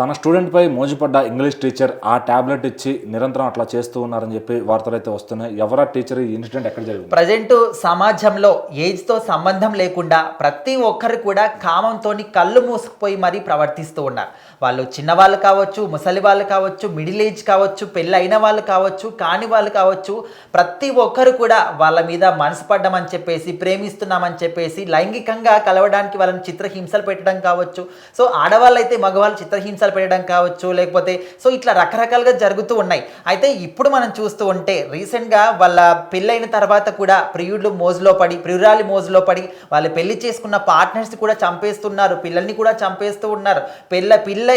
తన స్టూడెంట్పై మోజుపడ్డ ఇంగ్లీష్ టీచర్ ఆ టాబ్లెట్ ఇచ్చి నిరంతరం అట్లా చేస్తూ ఉన్నారని చెప్పి వార్తలు అయితే వస్తున్నాయి. ఎవరా టీచర్ ఈ ఇన్సిడెంట్ ఎక్కడ జరిగింది? ప్రజెంట్ సమాజంలో ఏజ్తో సంబంధం లేకుండా ప్రతి ఒక్కరు కూడా కామంతో కళ్ళు మూసుకుపోయి మరీ ప్రవర్తిస్తూ ఉన్నారు. వాళ్ళు చిన్నవాళ్ళు కావచ్చు ముసలి వాళ్ళు కావచ్చు మిడిల్ ఏజ్ కావచ్చు పెళ్ళైన వాళ్ళు కావచ్చు కాని వాళ్ళు కావచ్చు ప్రతి ఒక్కరు కూడా వాళ్ళ మీద మనసు పడ్డామని చెప్పేసి ప్రేమిస్తున్నామని చెప్పేసి లైంగికంగా కలవడానికి వాళ్ళని చిత్రహింసలు పెట్టడం కావచ్చు. సో ఆడవాళ్ళు అయితే మగవాళ్ళు చిత్రహింసలు పెట్టడం కావచ్చు లేకపోతే సో ఇట్లా రకరకాలుగా జరుగుతూ ఉన్నాయి. అయితే ఇప్పుడు మనం చూస్తూ ఉంటే రీసెంట్గా వాళ్ళ పెళ్ళైన తర్వాత కూడా ప్రియుడు మోజులో పడి ప్రియురాలి మోజులో పడి వాళ్ళు పెళ్ళి చేసుకున్న పార్ట్నర్స్ కూడా చంపేస్తున్నారు పిల్లల్ని కూడా చంపేస్తూ ఉన్నారు. పెళ్ళ పిల్ల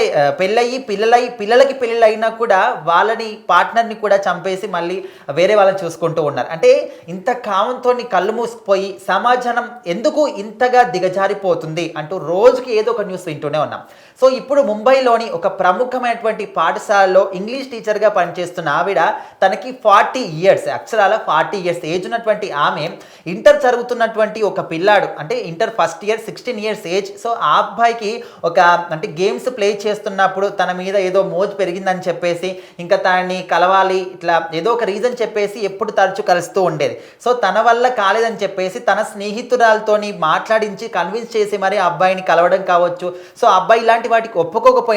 పెళ్ళయి పిల్లలై పిల్లలకి పెళ్ళి అయినా కూడా వాళ్ళని పార్ట్నర్ని కూడా చంపేసి మళ్ళీ వేరే వాళ్ళని చూసుకుంటూ ఉన్నారు. అంటే ఇంత కామంతో కళ్ళు మూసుకుపోయి సమాజం ఎందుకు ఇంతగా దిగజారిపోతుంది అంటూ రోజుకి ఏదో ఒక న్యూస్ వింటూనే ఉన్నాం. సో ఇప్పుడు ముంబైలోని ఒక ప్రముఖమైనటువంటి పాఠశాలలో ఇంగ్లీష్ టీచర్గా పనిచేస్తున్న ఆవిడ తనకి ఫార్టీ ఇయర్స్ అక్షరాల ఫార్టీ ఇయర్స్ ఏజ్ ఉన్నటువంటి ఆమె ఇంటర్ చదువుతున్నటువంటి ఒక పిల్లాడు. అంటే inter first year sixteen years age. So ఆ అబ్బాయికి ఒక అంటే గేమ్స్ ప్లే చేస్తున్నప్పుడు తన మీద ఏదో మోజు పెరిగిందని చెప్పేసి ఇంకా తనని కలవాలి ఇట్లా ఏదో ఒక రీజన్ చెప్పేసి ఎప్పుడు తరచు కలుస్తూ ఉండేది. సో తన వల్ల కాలేదని చెప్పేసి తన స్నేహితురాలతోని మాట్లాడించి కన్విన్స్ చేసి మరి ఆ అబ్బాయిని కలవడం కావచ్చు. సో అబ్బాయి ఇలాంటి వాటికి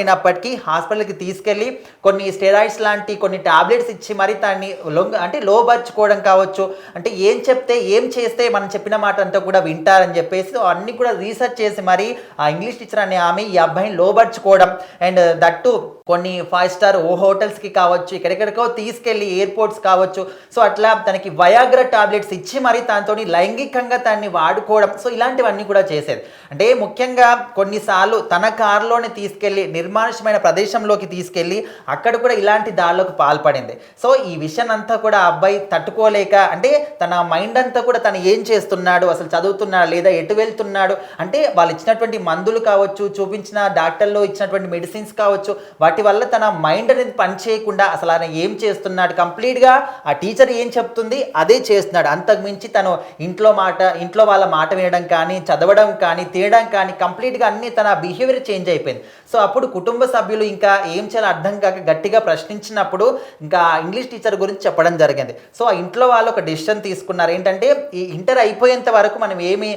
అయినప్పటికీ హాస్పిటల్కి తీసుకెళ్ళి కొన్ని స్టెరాయిడ్స్ లాంటి కొన్ని టాబ్లెట్స్ ఇచ్చి మరి దాన్ని లొంగ అంటే లోబర్చుకోవడం కావచ్చు అంటే ఏం చెప్తే ఏం చేస్తే మనం చెప్పిన మాట అంతా కూడా వింటారని చెప్పేసి అన్ని కూడా రీసెర్చ్ చేసి మరి ఆ ఇంగ్లీష్ టీచర్ అనే ఆమె ఈ అబ్బాయిని లోబర్చుకోవడం అండ్ దట్టు కొన్ని ఫైవ్ స్టార్ ఓ హోటల్స్కి కావచ్చు ఎక్కడెక్కడికో తీసుకెళ్ళి ఎయిర్పోర్ట్స్ కావచ్చు. సో అట్లా తనకి వయాగ్ర టాబ్లెట్స్ ఇచ్చి మరి తనతో లైంగికంగా తనని వాడుకోవడం. సో ఇలాంటివన్నీ కూడా చేసేది. అంటే ముఖ్యంగా కొన్నిసార్లు తన కారులోనే తీసుకెళ్ళి నిర్మానుషమైన ప్రదేశంలోకి తీసుకెళ్ళి అక్కడ కూడా ఇలాంటి దాడులకు పాల్పడింది. సో ఈ విషయం అంతా కూడా అబ్బాయి తట్టుకోలేక అంటే తన మైండ్ అంతా కూడా తను ఏం చేస్తున్నాడు అసలు చదువుతున్నాడు లేదా ఎటు వెళ్తున్నాడు అంటే వాళ్ళు ఇచ్చినటువంటి మందులు కావచ్చు చూపించిన డాక్టర్లు ఇచ్చినటువంటి మెడిసిన్స్ కావచ్చు వాటి వాటి వల్ల తన మైండ్ అనేది పని చేయకుండా అసలు ఆయన ఏం చేస్తున్నాడు? కంప్లీట్గా ఆ టీచర్ ఏం చెప్తుంది? అదే చేస్తున్నాడు. అంతకుమించి తను ఇంట్లో మాట ఇంట్లో వాళ్ళ మాట వినడం కానీ చదవడం కానీ తినడం కానీ కంప్లీట్గా అన్ని తన బిహేవియర్ చేంజ్ అయిపోయింది. సో అప్పుడు కుటుంబ సభ్యులు ఇంకా ఏం చేయాలో అర్థం కాక గట్టిగా ప్రశ్నించినప్పుడు ఇంకా ఇంగ్లీష్ టీచర్ గురించి చెప్పడం జరిగింది. సో ఆ ఇంట్లో వాళ్ళు ఒక డిసిషన్ తీసుకున్నారు. ఏంటంటే ఈ ఇంటర్ అయిపోయేంత వరకు మనం ఏమి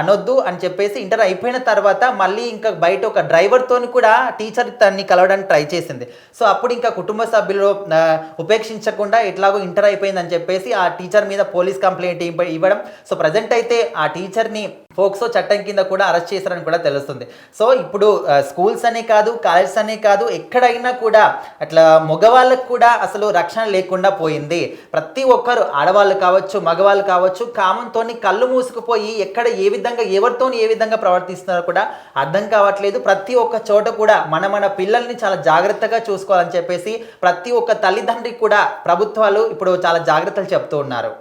అనొద్దు అని చెప్పేసి ఇంటర్ అయిపోయిన తర్వాత మళ్ళీ ఇంకా బయట ఒక డ్రైవర్తో కూడా టీచర్ తన్ని కలవడానికి ట్రై ట్రై చేసింది. సో అప్పుడు ఇంకా కుటుంబ సభ్యులు ఉపేక్షించకుండా ఎట్లాగో ఇంటర్ అయిపోయిందని చెప్పేసి ఆ టీచర్ మీద పోలీస్ కంప్లైంట్ ఇవ్వడం. సో ప్రజెంట్ అయితే ఆ టీచర్ని ఫోక్సో చట్టం కింద కూడా అరెస్ట్ చేశారని కూడా తెలుస్తుంది. సో ఇప్పుడు స్కూల్స్ అనే కాదు కాలేజెస్ అనే కాదు ఎక్కడైనా కూడా అట్లా మగవాళ్ళకు కూడా అసలు రక్షణ లేకుండా పోయింది. ప్రతి ఒక్కరు ఆడవాళ్ళు కావచ్చు మగవాళ్ళు కావచ్చు కామంతో కళ్ళు మూసుకుపోయి ఎక్కడ ఏ విధంగా ఎవరితో ఏ విధంగా ప్రవర్తిస్తున్నారో కూడా అర్థం కావట్లేదు. ప్రతి ఒక్క చోట కూడా మన మన పిల్లల్ని చాలా జాగ్రత్తగా చూసుకోవాలని చెప్పేసి ప్రతి ఒక్క తల్లిదండ్రికి కూడా ప్రభుత్వాలు ఇప్పుడు చాలా జాగ్రత్తలు చెప్తూ ఉన్నారు.